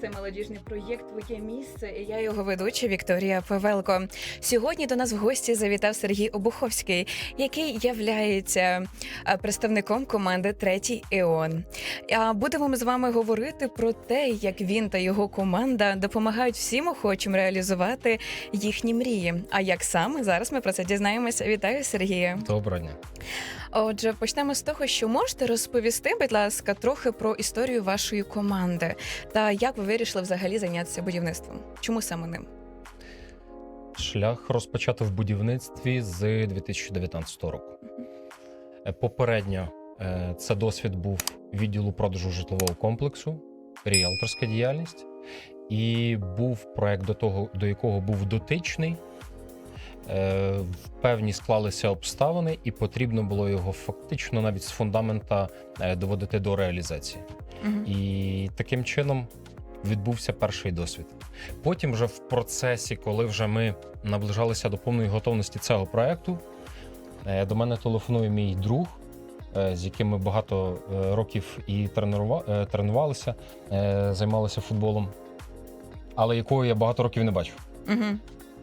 Це молодіжний проєкт Твоє місце. І я його ведуча Вікторія Павелко. Сьогодні до нас в гості завітав Сергій Обуховський, який являється представником команди Третій Еон. А будемо ми з вами говорити про те, як він та його команда допомагають всім охочим реалізувати їхні мрії. А як саме зараз ми про це дізнаємося. Вітаю, Сергія. Доброго дня. Отже, почнемо з того, що можете розповісти, будь ласка, трохи про історію вашої команди та як ви вирішили взагалі зайнятися будівництвом? Чому саме ним? Шлях розпочато в будівництві з 2019 року. Е, Попередньо е, це досвід був відділу продажу житлового комплексу, ріелторська діяльність, і був проект до того, до якого був дотичний. Е, В певні склалися обставини, і потрібно було його фактично навіть з фундамента доводити до реалізації. Мгм. І таким чином відбувся перший досвід. Потім, вже в процесі, коли вже ми наближалися до повної готовності цього проекту, е, до мене телефонує мій друг, е, з яким ми багато е, років і тренува- е, тренувалися, займалися футболом, але якого я багато років не бачив. Мгм.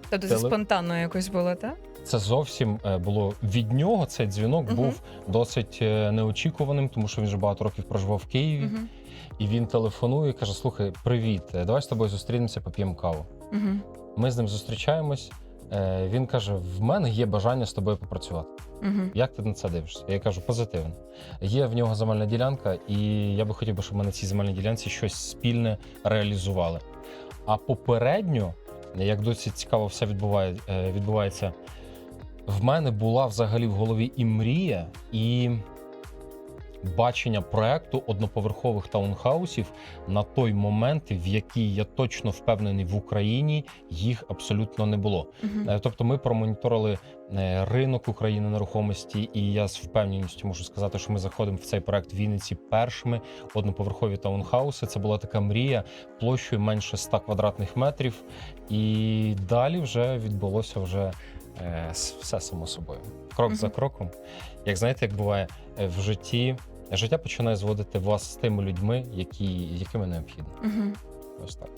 Тобто це Теле- спонтанно якось було, так? Це зовсім було від нього. Цей дзвінок Мгм. був досить неочікуваним, тому що він вже багато років проживав в Києві. Мгм. І він телефонує і каже: Слухай, привіт, е, давай з тобою зустрінемося, поп'ємо каву. Мгм. Ми з ним зустрічаємось. е, Він каже: В мене є бажання з тобою попрацювати. Мгм. Як ти на це дивишся? Я кажу, позитивно. Є в нього земельна ділянка, і я би хотів, би, щоб ми на цій земельній ділянці щось спільне реалізували. А попередньо, як досить цікаво все відбуває, е, відбувається, в мене була взагалі в голові і мрія, і бачення проекту одноповерхових таунхаусів на той момент, в який я точно впевнений в Україні, їх абсолютно не було. Е, Тобто ми промоніторили е, ринок України нерухомості, і я з впевненістю можу сказати, що ми заходимо в цей проект в Вінниці першими одноповерхові таунхауси. Це була така мрія площею менше 100 квадратних метрів. І далі вже відбулося вже е, все само собою. Крок за кроком. Як знаєте, як буває в житті, життя починає зводити вас з тими людьми, які, якими необхідно. Угу. Ось так.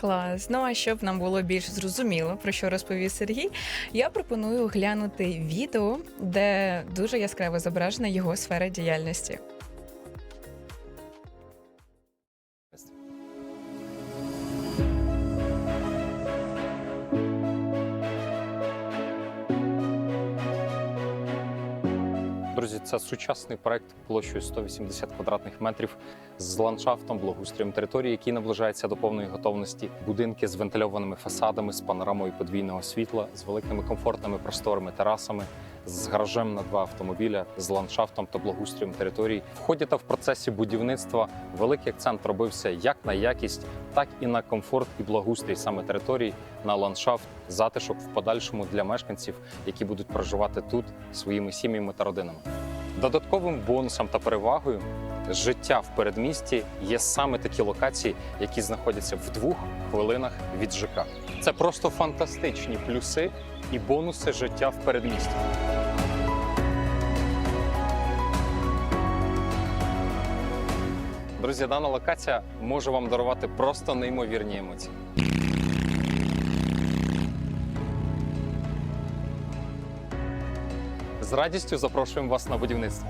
Клас. Ну а щоб нам було більш зрозуміло, про що розповів Сергій, я пропоную глянути відео, де дуже яскраво зображена його сфера діяльності. Друзі, це сучасний проект площею 180 квадратних метрів з ландшафтом, благоустрієм території, який наближається до повної готовності. Будинки з вентильованими фасадами, з панорамою подвійного світла, з великими комфортними просторами, терасами, з гаражем на два автомобіля, з ландшафтом та благоустрієм території. В ході та в процесі будівництва великий акцент робився як на якість, так і на комфорт і благоустрій саме території, на ландшафт, затишок в подальшому для мешканців, які будуть проживати тут своїми сім'ями та родинами. Додатковим бонусом та перевагою життя в передмісті є саме такі локації, які знаходяться в двох хвилинах від ЖК. Це просто фантастичні плюси і бонуси життя в передмісті. Друзі, дана локація може вам дарувати просто неймовірні емоції. З радістю запрошуємо вас на будівництво.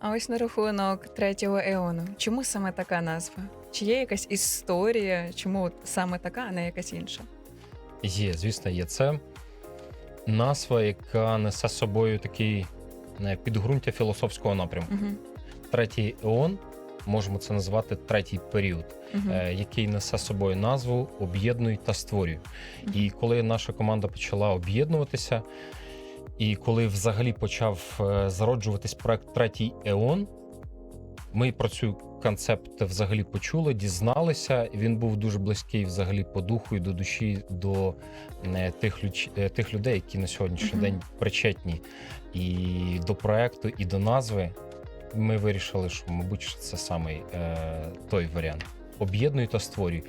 А ось на рахунок третього еону. Чому саме така назва? Чи є якась історія? Чому саме така, а не якась інша? Є, звісно, є це назва, яка несе з собою такий підґрунтя філософського напрямку. Угу. Третій еон, можемо це назвати третій період, Угу. е, який несе з собою назву Об'єднуй та створюй. І коли наша команда почала об'єднуватися, і коли взагалі почав е, зароджуватись проект Третій Еон, ми про цю концепт взагалі почули, дізналися. Він був дуже близький взагалі по духу і до душі до е, тих, люч- е, тих людей, які на сьогоднішній Мгм. день причетні і до проекту, і до назви. Ми вирішили, що, мабуть, що це саме той варіант. Об'єднуй та створюй.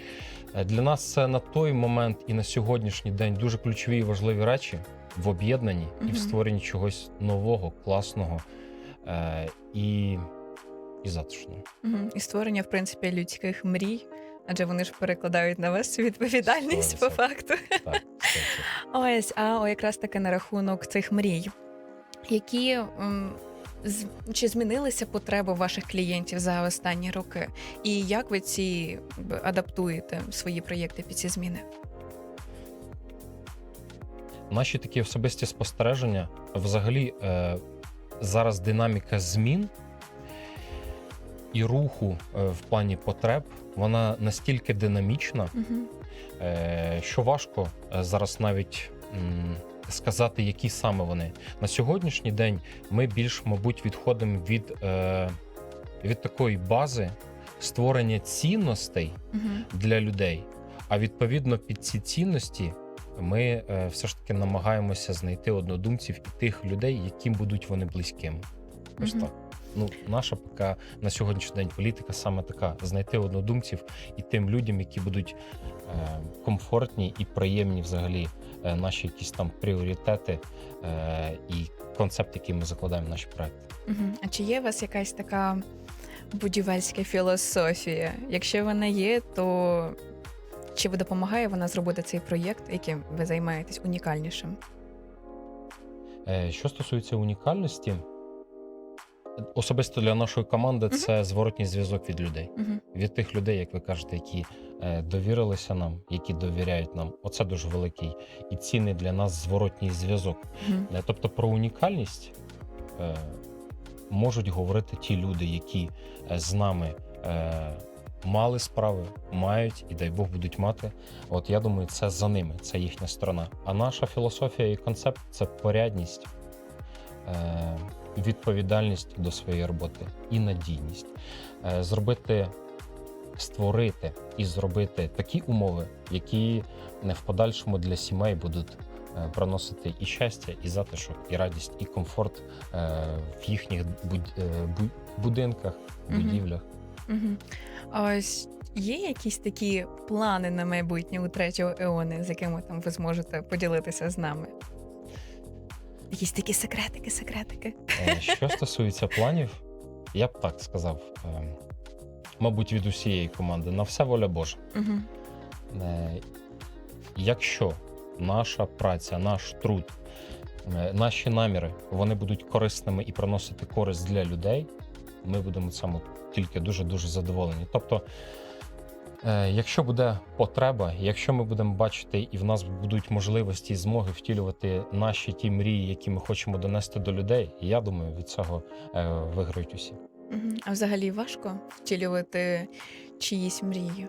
Е, Для нас це на той момент і на сьогоднішній день дуже ключові і важливі речі в об'єднанні і в створенні чогось нового, класного. І і затишною. Мгм. І створення, в принципі, людських мрій, адже вони ж перекладають на вас цю відповідальність по 100%. факту. Так. Ось, а о, якраз таки на рахунок цих мрій. Які чи змінилися потреби ваших клієнтів за останні роки? І як ви ці адаптуєте свої проєкти під ці зміни? Наші такі особисті спостереження, взагалі, е, зараз динаміка змін і руху е, в плані потреб, вона настільки динамічна, Угу. е, що важко е, зараз навіть сказати, які саме вони. На сьогоднішній день ми більш, мабуть, відходимо від, е, від такої бази створення цінностей Угу. для людей. А відповідно під ці цінності ми е, все ж таки намагаємося знайти однодумців і тих людей, яким будуть вони близькими. Ось так. Ну, наша поки на сьогоднішній день політика саме така: знайти однодумців і тим людям, які будуть е, комфортні і приємні взагалі е, наші якісь там пріоритети е, і концепт, який ми закладаємо в наші проекти. Угу. А чи є у вас якась така будівельська філософія? Якщо вона є, то чи допомагає вона зробити цей проєкт, яким ви займаєтесь унікальнішим? Е, Що стосується унікальності, особисто для нашої команди це зворотній зв'язок від людей. Угу. Від тих людей, як ви кажете, які е, довірилися нам, які довіряють нам. Оце дуже великий і цінний для нас зворотній зв'язок. Угу. Тобто про унікальність е, можуть говорити ті люди, які е, з нами е, мали справи, мають і дай Бог будуть мати. От я думаю, це за ними, це їхня сторона. А наша філософія і концепт це порядність, відповідальність до своєї роботи і надійність. Е, зробити. Створити і зробити такі умови, які не в подальшому для сімей будуть е, приносити і щастя, і затишок, і радість, і комфорт е, в їхніх буд- бу- будинках, будівлях. Угу. Ось є якісь такі плани на майбутнє у третього еони, з якими там ви зможете поділитися з нами? Якісь такі секретики, секретики. Е, Що стосується планів, я б так сказав, е, мабуть, від усієї команди на все воля Божа. Угу. Якщо наша праця, наш труд, наші наміри вони будуть корисними і приносити користь для людей, ми будемо цьому тільки дуже дуже задоволені. Тобто, якщо буде потреба, якщо ми будемо бачити, і в нас будуть можливості і змоги втілювати наші ті мрії, які ми хочемо донести до людей, я думаю, від цього е, виграють усі. А взагалі важко втілювати чиїсь мрії?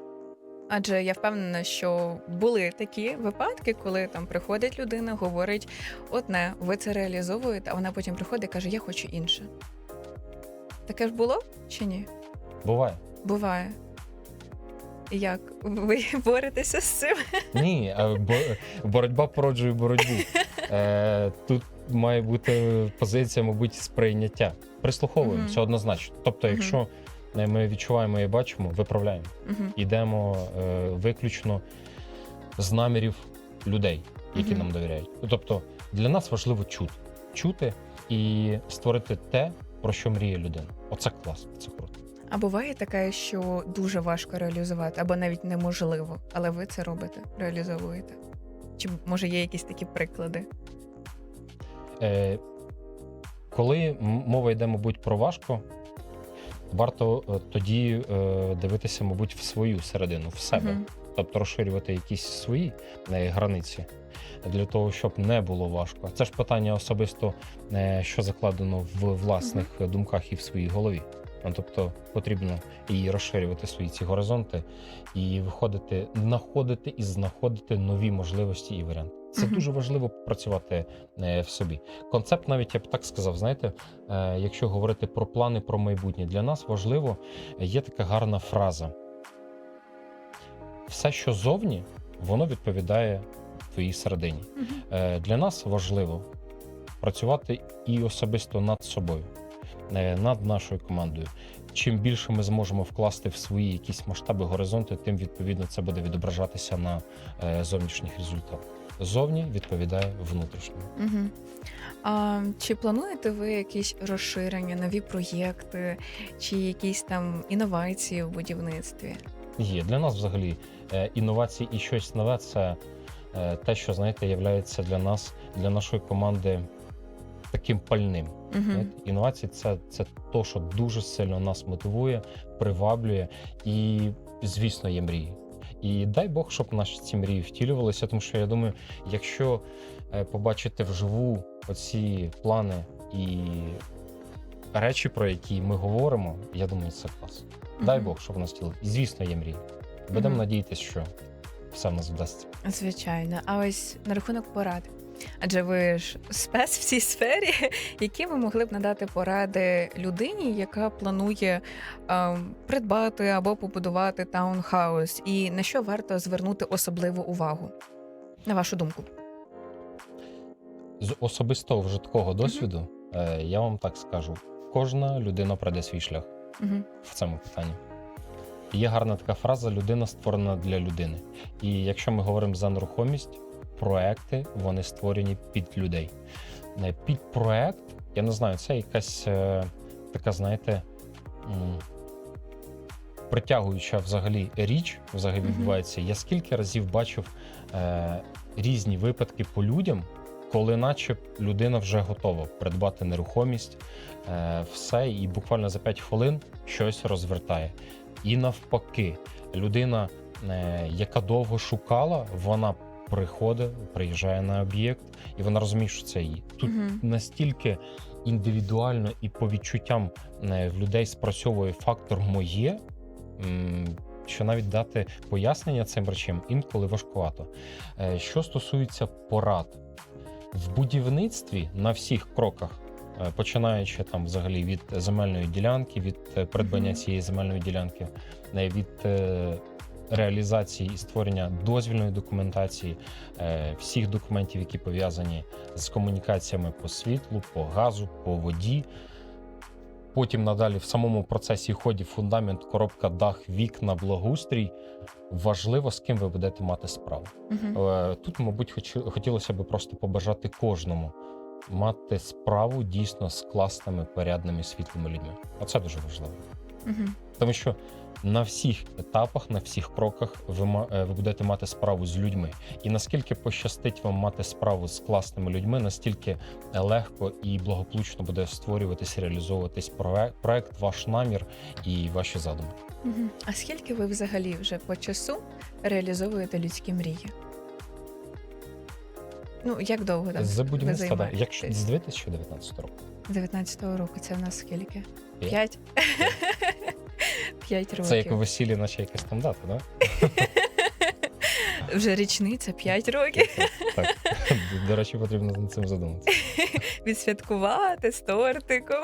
Адже я впевнена, що були такі випадки, коли там приходить людина, говорить одне, ви це реалізовуєте, а вона потім приходить і каже, я хочу інше. Таке ж було чи ні? Буває. Буває. Як ви боретеся з цим? Ні, бо, боротьба породжує боротьбу. Е, тут має бути позиція, мабуть, сприйняття. Прислуховуємося Мгм. однозначно. Тобто, якщо е, ми відчуваємо і бачимо, виправляємо. Угу. Йдемо е, виключно з намірів людей, які Мгм. нам довіряють. Тобто для нас важливо чути, чути і створити те, про що мріє людина. Оце клас, це круто. А буває таке, що дуже важко реалізувати, або навіть неможливо, але ви це робите, реалізовуєте. Чи може є якісь такі приклади? Е, коли мова йде, мабуть, про важко, варто е, тоді е, дивитися, мабуть, в свою середину, в себе, Мгм. тобто розширювати якісь свої е, границі для того, щоб не було важко. Це ж питання особисто, е, що закладено в власних думках і в своїй голові. Ну, Тобто потрібно і розширювати свої ці горизонти, і виходити, знаходити і знаходити нові можливості і варіанти. Це дуже важливо працювати е, в собі. Концепт, навіть я б так сказав, знаєте, е, якщо говорити про плани про майбутнє, для нас важливо, е, є така гарна фраза. Все, що зовні, воно відповідає твоїй середині. Для нас важливо працювати і особисто над собою, над нашою командою. Чим більше ми зможемо вкласти в свої якісь масштаби, горизонти, тим відповідно це буде відображатися на е, зовнішніх результатах. зовні відповідає внутрішньому. Угу. А чи плануєте ви якісь розширення, нові проєкти, чи якісь там інновації в будівництві? Є для нас взагалі е, інновації і щось нове це е, те, що знаєте, є для нас, для нашої команди таким пальним. Угу. Інновації це, це то, що дуже сильно нас мотивує, приваблює і, звісно, є мрії. І дай Бог, щоб наші ці мрії втілювалися, тому що я думаю, якщо е, побачити вживу оці плани і речі, про які ми говоримо, я думаю, це клас. Дай Бог, щоб нас втілили. І звісно, є мрії. Будемо Мгм. надіятися, що все в нас вдасться. Звичайно. А ось на рахунок порад. Адже ви ж спец в цій сфері, які ви могли б надати поради людині, яка планує е, придбати або побудувати таунхаус, і на що варто звернути особливу увагу? На вашу думку? З особистого вже такого досвіду, е, я вам так скажу: кожна людина пройде свій шлях. Угу. в цьому питанні. Є гарна така фраза людина створена для людини. І якщо ми говоримо за нерухомість, проекти вони створені під людей. Під проект, я не знаю, це якась е, така, знаєте, притягуюча взагалі річ, взагалі відбувається. Я скільки разів бачив е, різні випадки по людям, коли наче людина вже готова придбати нерухомість, е, все, і буквально за 5 хвилин щось розвертає. І навпаки, людина, е, яка довго шукала, вона приходить, приїжджає на об'єкт, і вона розуміє, що це її. Тут Мгм. настільки індивідуально і по відчуттям е, в людей спрацьовує фактор моє, що навіть дати пояснення цим речам інколи важкувато. Е, Що стосується порад в будівництві на всіх кроках. е, Починаючи там взагалі від земельної ділянки, від придбання цієї земельної ділянки, від реалізації і створення дозвільної документації, е, всіх документів, які пов'язані з комунікаціями по світлу, по газу, по воді. Потім надалі в самому процесі ході фундамент, коробка, дах, вікна, благоустрій. Важливо, з ким ви будете мати справу. Угу. Тут, мабуть, хоч- хотілося б просто побажати кожному мати справу дійсно з класними, порядними, світлими людьми. Оце дуже важливо. Угу. Тому що на всіх етапах, на всіх кроках ви, е, ви будете мати справу з людьми. І наскільки пощастить вам мати справу з класними людьми, настільки легко і благополучно буде створюватись, реалізовуватись проект, проект, ваш намір і ваші задуми. А скільки ви взагалі вже по часу реалізовуєте людські мрії? Ну, як довго там З ви будівництва, займаєтесь? якщо з 2019 року. 19-го року це в нас скільки? П'ять. П'ять? Років. Це як у весіллі, наче якась там дата, да? Вже річниця, п'ять років. Так. До речі, потрібно над цим задуматися. Відсвяткувати з тортиком,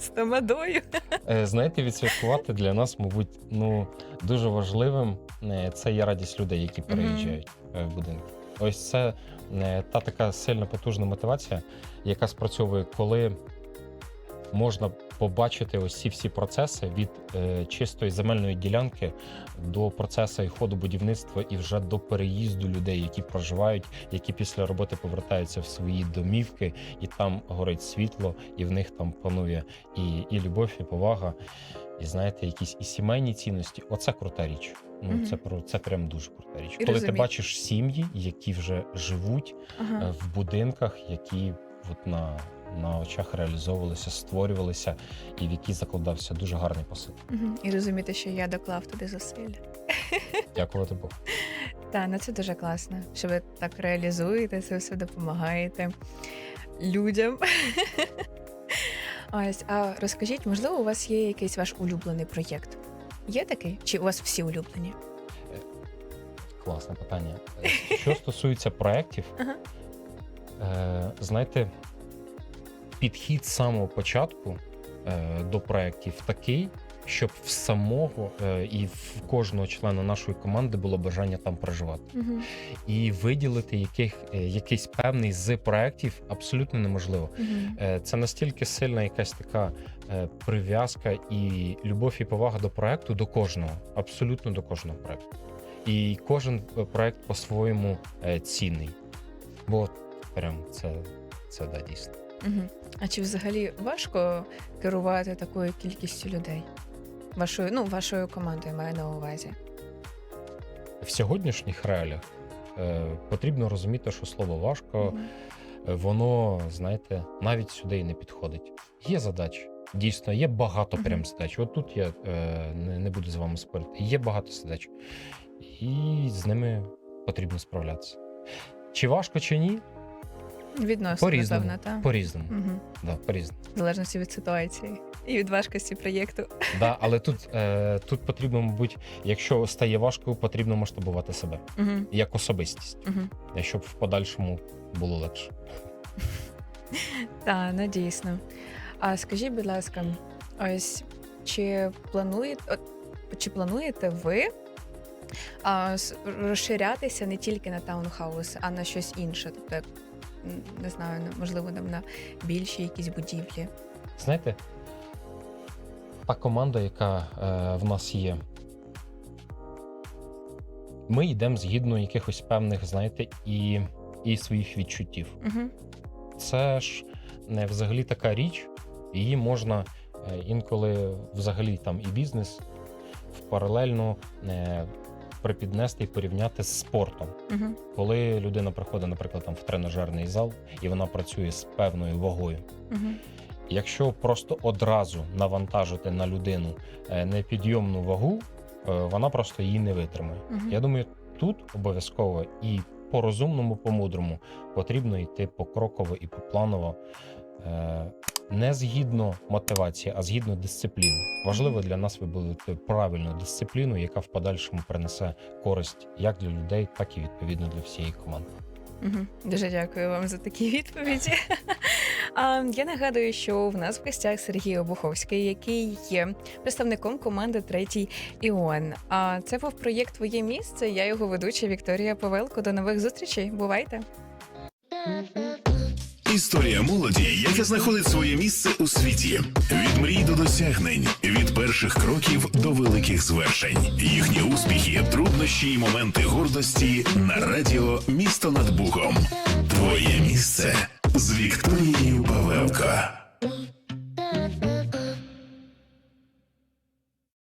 з тамадою. Е, Знаєте, відсвяткувати для нас, мабуть, ну дуже важливим е, це є радість людей, які переїжджають е, в будинки. Ось це та така сильна потужна мотивація, яка спрацьовує, коли можна побачити ось ці всі процеси від е, чистої земельної ділянки до процесу і ходу будівництва і вже до переїзду людей, які проживають, які після роботи повертаються в свої домівки, і там горить світло, і в них там панує і, і любов, і повага, і знаєте, якісь і сімейні цінності. Оце крута річ. Ну Мгм. це про це прям дуже крута річ. І Коли розумій- ти бачиш сім'ї, які вже живуть е, Ага. в будинках, які от на, на очах реалізовувалися, створювалися, і в які закладався дуже гарний посил. І розуміти, що я доклав туди зусилля. Дякувати Богу. Так, ну це дуже класно, що ви так реалізуєте це все допомагаєте людям. Ось, а розкажіть, можливо, у вас є якийсь ваш улюблений проєкт? Є такий? Чи у вас всі улюблені? Класне питання. Е, Що стосується проєктів, Ага. е, знаєте, підхід з самого початку е, до проєктів такий, щоб в самого е, і в кожного члена нашої команди було бажання там проживати. Угу. І виділити яких, е, якийсь певний з проєктів абсолютно неможливо. Угу. Е, Це настільки сильна якась така е, прив'язка і любов і повага до проекту до кожного, абсолютно до кожного проекту. І кожен проект по-своєму цінний. Бо прям це, це да, дійсно. Угу. А чи взагалі важко керувати такою кількістю людей? Вашою, ну, вашою командою маю на увазі. В сьогоднішніх реаліях е, потрібно розуміти, що слово важко, Мгм. е, воно, знаєте, навіть сюди і не підходить. Є задачі. Дійсно, є багато Мгм. прям задач. От тут я е, не, не буду з вами спорити. Є багато задач, і з ними потрібно справлятися. Чи важко, чи ні? Відносно, По-різному. напевно, так? По-різному. Угу. Да, по-різному. В залежності від ситуації і від важкості проєкту. Да, але тут, е, тут потрібно, мабуть, якщо стає важко, потрібно масштабувати себе Угу. як особистість, Угу. щоб в подальшому було легше. Так, ну дійсно. А скажіть, будь ласка, ось чи плануєте, чи плануєте ви а, розширятися не тільки на таунхаус, а на щось інше? Тобто, не знаю, можливо, там на більші якісь будівлі. Знаєте, та команда, яка е, в нас є, ми йдемо згідно якихось певних, знаєте, і, і своїх відчуттів. Угу. Це ж не взагалі така річ, її можна е, інколи взагалі там і бізнес в паралельно е, припіднести і порівняти з спортом. Угу. Коли людина приходить, наприклад, там в тренажерний зал і вона працює з певною вагою. Угу. Якщо просто одразу навантажити на людину е, непідйомну вагу, е, вона просто її не витримає. Мгм. Я думаю, тут обов'язково і по розумному, по мудрому потрібно йти покроково і попланово. Не згідно мотивації, а згідно дисципліни. Важливо для нас вибудувати правильну дисципліну, яка в подальшому принесе користь як для людей, так і відповідно для всієї команди. Угу. Дуже дякую вам за такі відповіді. А, я нагадую, що в нас в гостях Сергій Обуховський, який є представником команди Третій Іон. А це був проєкт Твоє місце. Я його ведуча Вікторія Павелко. До нових зустрічей. Бувайте! Історія молоді, яка знаходить своє місце у світі. Від мрій до досягнень, від перших кроків до великих звершень. Їхні успіхи, труднощі і моменти гордості на радіо Місто над Бухом. Твоє місце з Вікторією.